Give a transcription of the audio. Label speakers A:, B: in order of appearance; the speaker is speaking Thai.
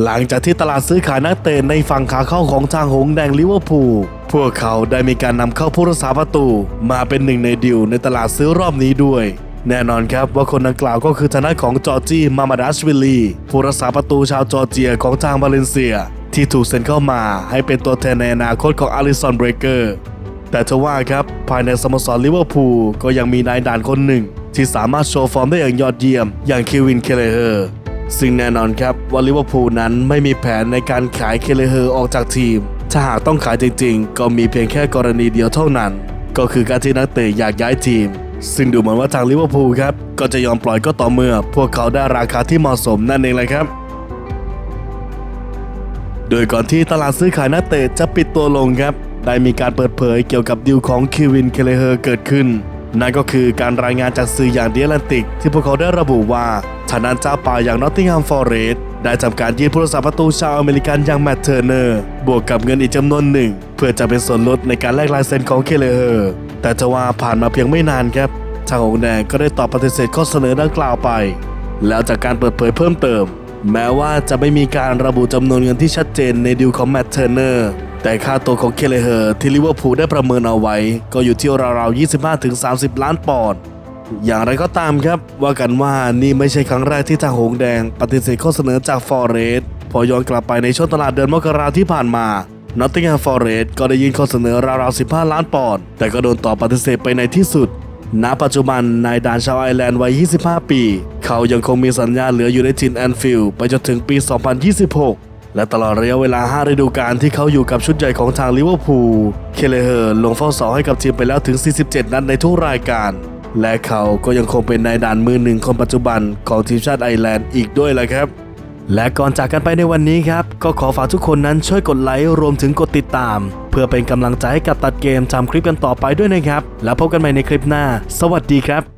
A: หลังจากที่ตลาดซื้อขายนักเตะในฝั่งขาเข้าของทางหงแดงลิเวอร์พูลพวกเขาได้มีการนำเข้าผู้รักษาประตู มาเป็นหนึ่งในดิวในตลาดซื้อรอบนี้ด้วย แน่นอนครับว่าคนดังกล่าวก็คือทางด้านของจอร์จี้มามาดัชวิลลีผู้รักษาประตูชาวจอร์เจียของทางบาเลนเซีย ที่ถูกเซ็นเข้ามาให้เป็นตัวแทนในอนาคตของอาริสันเบรเกอร์แต่ทว่าครับภายในสโมสรลิเวอร์พูลก็ยังมีนายด่านคนหนึ่ง ที่สามารถโชว์ฟอร์มได้อย่างยอดเยี่ยม อย่างเควินเคเลเฮอร์ ซึ่งแน่นอนครับว่าลิเวอร์พูลนั้นไม่มีแผนในการขายเคเลเฮอร์ออกจากทีม ถ้าหากต้องขายจริงๆ ก็มีเพียงแค่กรณีเดียวเท่านั้น ก็คือการที่นักเตะอยากย้ายทีม ซึ่งดูเหมือนว่าทางลิเวอร์พูลครับก็จะยอมปล่อยก็ต่อเมื่อ พวกเขาได้ราคาที่เหมาะสมนั่นเองแหละครับ โดยก่อนที่ตลาดซื้อขายนักเตะจะปิดตัวลงครับได้มีการเปิดเผยเกี่ยวกับดีลของคิวินเคเลเฮอร์เกิดขึ้นนั่นก็คือการรายงานจากสื่ออย่างเดียแลนติก ที่พวกเขาได้ระบุว่า ทางด้านเจ้าป่าอย่างนอตติงแฮมฟอร์เรสต์ได้ทำการยื่นผู้รักษาประตูชาวอเมริกันอย่างแมตเทอร์เนอร์ บวกกับเงินอีกจำนวนหนึ่ง เพื่อจะเป็นส่วนลดในการแลกลายเซ็นของเคเลเฮอร์แต่จะว่าผ่านมาเพียงไม่นานครับทางองแดงก็ได้ตอบปฏิเสธข้อเสนอดังกล่าวไป แล้วจากการเปิดเผยเพิ่มเติม แม้ว่าจะไม่มีการระบุจำนวนเงินที่ชัดเจนในดีลของแมตเทอร์เนอร์แต่ค่าตัวของเคเลเฮอร์ที่ลิเวอร์พูลได้ประเมินเอาไว้ ก็อยู่ที่ราวๆ 25-30 ล้านปอนด์ อย่างไรก็ตามครับ ว่ากันว่านี่ไม่ใช่ครั้งแรกที่ทางหงแดง ปฏิเสธข้อเสนอจากฟอร์เรสต์พอย้อนกลับไปในช่วงตลาดเดือนมกราที่ผ่านมานอตติงแฮมฟอร์เรสต์ก็ได้ยื่นข้อเสนอราวๆ 15 ล้านปอนด์แต่ก็โดนตอบปฏิเสธไปในที่สุด ณ ปัจจุบันนายดานชาวไอร์แลนด์วัย 25 ปี เขายังคงมีสัญญาเหลืออยู่ในทีมแอนฟิลด์ไปจนถึงปี 2026 และตลอดระยะเวลา 5 ฤดูกาลที่เขาอยู่กับชุดใหญ่ของทางลิเวอร์พูล เคเลเฮอร์ลงเฝ้าเสาให้กับทีมไปแล้วถึง 47 นัดในทุกรายการ และเขาก็ยังคงเป็นนายด่านมือหนึ่งคนปัจจุบันของทีมชาติไอร์แลนด์อีกด้วยแหละครับ และก่อนจากกันไปในวันนี้ครับ ก็ขอฝากทุกคนนั้นช่วยกดไลค์รวมถึงกดติดตาม เพื่อเป็นกำลังใจให้กับตัดเกมทำคลิปกันต่อไปด้วยนะครับ แล้วพบกันใหม่ในคลิปหน้า สวัสดีครับ